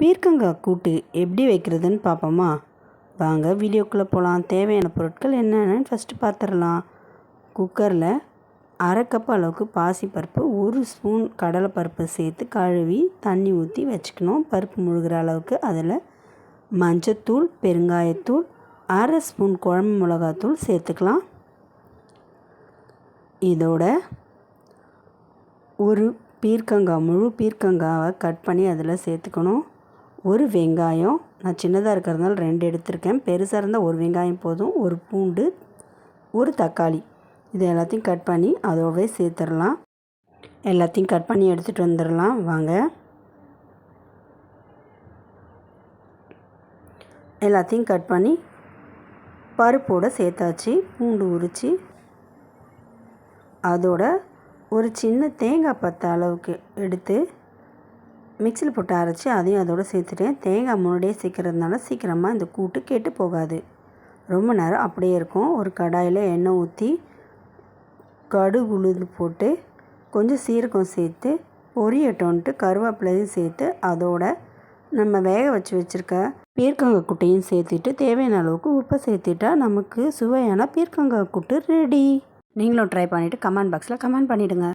பீர்க்கங்காய் கூட்டு எப்படி வைக்கிறதுன்னு பார்ப்போமா? வாங்க வீடியோக்குள்ளே போகலாம் தேவையான பொருட்கள் என்னென்னு ஃபஸ்ட்டு பார்த்துடலாம். குக்கரில் அரை கப் அளவுக்கு பாசிப்பருப்பு ஒரு ஸ்பூன் கடலைப்பருப்பு சேர்த்து கழுவி தண்ணி ஊற்றி வச்சுக்கணும். பருப்பு முழுகிற அளவுக்கு அதில் மஞ்சத்தூள் பெருங்காயத்தூள் அரை ஸ்பூன் குழம்பு மிளகாத்தூள் சேர்த்துக்கலாம். இதோட ஒரு பீர்க்கங்காய் முழு பீர்க்கங்காவை கட் பண்ணி அதில் சேர்த்துக்கணும். ஒரு வெங்காயம் நான் சின்னதாக இருக்கிறதுனால ரெண்டு எடுத்திருக்கேன். பெருசாக இருந்தால் ஒரு வெங்காயம் போதும் ஒரு பூண்டு ஒரு தக்காளி. இது எல்லாத்தையும் கட் பண்ணி அதோடவே சேர்த்துடலாம். எல்லாத்தையும் கட் பண்ணி எடுத்துகிட்டு வந்துடலாம். வாங்க. எல்லாத்தையும் கட் பண்ணி பருப்போடு சேர்த்தாச்சு. பூண்டு உரித்து அதோட ஒரு சின்ன தேங்காய் பற்ற அளவுக்கு எடுத்து மிக்சியில் போட்டு அரைச்சி அதையும் அதோடு சேர்த்துட்டேன் தேங்காய் முன்னாடியே சேர்க்கறதுனால சீக்கிரமாக இந்த கூட்டு கெட்டு போகாது. ரொம்ப நேரம் அப்படியே இருக்கும். ஒரு கடாயில் எண்ணெய் ஊற்றி கடுகு உளுந்து போட்டு கொஞ்சம் சீரகம் சேர்த்து பொரியட்டோன்ட்டு கருவேப்பிலையும் சேர்த்து அதோட நம்ம வேக வச்சு வச்சுருக்க பீர்க்கங்காய் குட்டையும் சேர்த்துட்டு தேவையான அளவுக்கு உப்பை சேர்த்துட்டா நமக்கு சுவையான பீர்க்கங்காய் கூட்டு ரெடி நீங்களும் ட்ரை பண்ணிவிட்டு கமெண்ட் பாக்ஸில் கமெண்ட் பண்ணிவிடுங்க